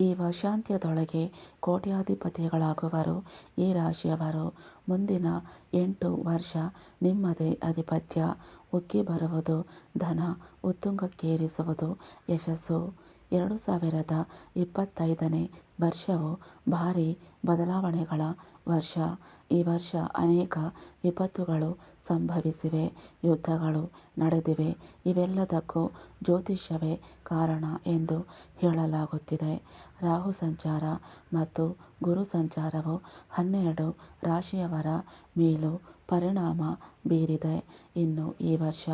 ಈ ವರ್ಷಾಂತ್ಯದೊಳಗೆ ಕೋಟ್ಯಾಧಿಪತಿಗಳಾಗುವರು. ಈ ರಾಶಿಯವರು ಮುಂದಿನ ಎಂಟು ವರ್ಷ ನಿಮ್ಮದೇ ಆಧಿಪತ್ಯ ಉಕ್ಕಿ ಬರುವುದು, ಧನ ಉತ್ತುಂಗಕ್ಕೇರಿಸುವುದು, ಯಶಸ್ಸು ಎರಡು ಸಾವಿರದ ಇಪ್ಪತ್ತೈದನೇ ವರ್ಷವು ಭಾರೀ ಬದಲಾವಣೆಗಳ ವರ್ಷ. ಈ ವರ್ಷ ಅನೇಕ ವಿಪತ್ತುಗಳು ಸಂಭವಿಸಿವೆ, ಯುದ್ಧಗಳು ನಡೆದಿವೆ. ಇವೆಲ್ಲದಕ್ಕೂ ಜ್ಯೋತಿಷ್ಯವೇ ಕಾರಣ ಎಂದು ಹೇಳಲಾಗುತ್ತಿದೆ. ರಾಹು ಸಂಚಾರ ಮತ್ತು ಗುರು ಸಂಚಾರವು ಹನ್ನೆರಡು ರಾಶಿಯವರ ಮೇಲೂ ಪರಿಣಾಮ ಬೀರಿದೆ. ಇನ್ನು ಈ ವರ್ಷ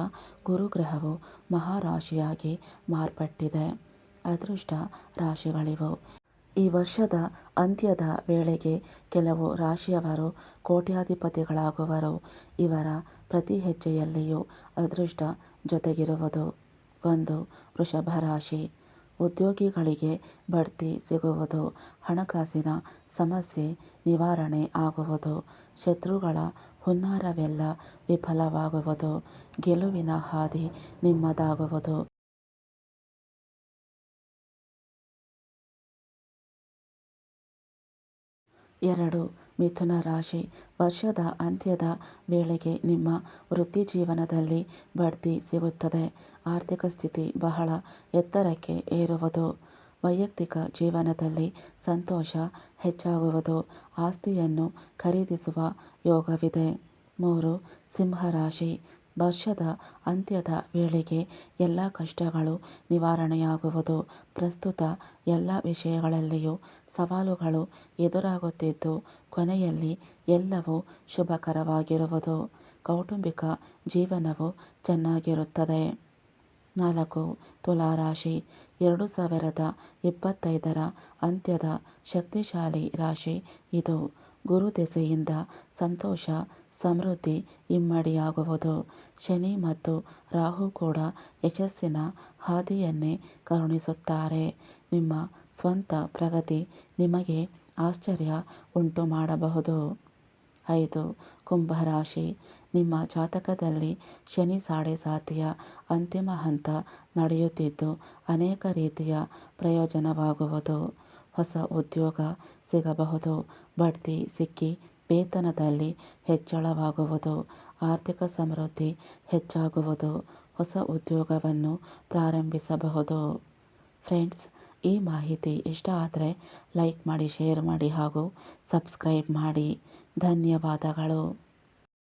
ಗುರುಗ್ರಹವು ಮಹಾರಾಶಿಯಾಗಿ ಮಾರ್ಪಟ್ಟಿದೆ. ಅದೃಷ್ಟ ರಾಶಿಗಳಿವು. ಈ ವರ್ಷದ ಅಂತ್ಯದ ವೇಳೆಗೆ ಕೆಲವು ರಾಶಿಯವರು ಕೋಟ್ಯಾಧಿಪತಿಗಳಾಗುವರು. ಇವರ ಪ್ರತಿ ಹೆಜ್ಜೆಯಲ್ಲಿಯೂ ಅದೃಷ್ಟ ಜೊತೆಗಿರುವುದು ಒಂದು ವೃಷಭ ರಾಶಿ. ಉದ್ಯೋಗಿಗಳಿಗೆ ಬಡ್ತಿ ಸಿಗುವುದು, ಹಣಕಾಸಿನ ಸಮಸ್ಯೆ ನಿವಾರಣೆ ಆಗುವುದು, ಶತ್ರುಗಳ ಹುನ್ನಾರವೆಲ್ಲ ವಿಫಲವಾಗುವುದು, ಗೆಲುವಿನ ಹಾದಿ ನಿಮ್ಮದಾಗುವುದು. ಎರಡು ಮಿಥುನ ರಾಶಿ. ವರ್ಷದ ಅಂತ್ಯದ ವೇಳೆಗೆ ನಿಮ್ಮ ವೃತ್ತಿ ಜೀವನದಲ್ಲಿ ಬಡ್ತಿ ಸಿಗುತ್ತದೆ. ಆರ್ಥಿಕ ಸ್ಥಿತಿ ಬಹಳ ಎತ್ತರಕ್ಕೆ ಏರುವುದು. ವೈಯಕ್ತಿಕ ಜೀವನದಲ್ಲಿ ಸಂತೋಷ ಹೆಚ್ಚಾಗುವುದು. ಆಸ್ತಿಯನ್ನು ಖರೀದಿಸುವ ಯೋಗವಿದೆ. ಮೂರು ಸಿಂಹರಾಶಿ ವರ್ಷದ ಅಂತ್ಯದ ವೇಳೆಗೆ ಎಲ್ಲ ಕಷ್ಟಗಳು ನಿವಾರಣೆಯಾಗುವುದು. ಪ್ರಸ್ತುತ ಎಲ್ಲ ವಿಷಯಗಳಲ್ಲಿಯೂ ಸವಾಲುಗಳು ಎದುರಾಗುತ್ತಿದ್ದು, ಕೊನೆಯಲ್ಲಿ ಎಲ್ಲವೂ ಶುಭಕರವಾಗಿರುವುದು. ಕೌಟುಂಬಿಕ ಜೀವನವು ಚೆನ್ನಾಗಿರುತ್ತದೆ. ನಾಲ್ಕು, ತುಲಾರಾಶಿ. ಎರಡು ಸಾವಿರದ ಇಪ್ಪತ್ತೈದರ ಅಂತ್ಯದ ಶಕ್ತಿಶಾಲಿ ರಾಶಿ ಇದು. ಗುರು ದೆಸೆಯಿಂದ ಸಂತೋಷ ಸಮೃದ್ಧಿ ಇಮ್ಮಡಿಯಾಗುವುದು ಶನಿ ಮತ್ತು ರಾಹು ಕೂಡ ಯಶಸ್ಸಿನ ಹಾದಿಯನ್ನೇ ಕರುಣಿಸುತ್ತಾರೆ. ನಿಮ್ಮ ಸ್ವಂತ ಪ್ರಗತಿ ನಿಮಗೆ ಆಶ್ಚರ್ಯ ಉಂಟು ಮಾಡಬಹುದು. ಐದು, ಕುಂಭರಾಶಿ. ನಿಮ್ಮ ಜಾತಕದಲ್ಲಿ ಶನಿ ಸಾಡೆ ಸಾತಿಯ ಅಂತಿಮ ಹಂತ ನಡೆಯುತ್ತಿದ್ದು ಅನೇಕ ರೀತಿಯ ಪ್ರಯೋಜನವಾಗುವುದು. ಹೊಸ ಉದ್ಯೋಗ ಸಿಗಬಹುದು. ಬಡ್ತಿ ಸಿಕ್ಕಿ ವೇತನದಲ್ಲಿ ಹೆಚ್ಚಳವಾಗುವುದು, ಆರ್ಥಿಕ ಸಮೃದ್ಧಿ ಹೆಚ್ಚಾಗುವುದು, ಹೊಸ ಉದ್ಯೋಗವನ್ನು ಪ್ರಾರಂಭಿಸಬಹುದು. ಫ್ರೆಂಡ್ಸ್, ಈ ಮಾಹಿತಿ ಇಷ್ಟ ಆದರೆ ಲೈಕ್ ಮಾಡಿ, ಶೇರ್ ಮಾಡಿ ಹಾಗೂ ಸಬ್ಸ್ಕ್ರೈಬ್ ಮಾಡಿ. ಧನ್ಯವಾದಗಳು.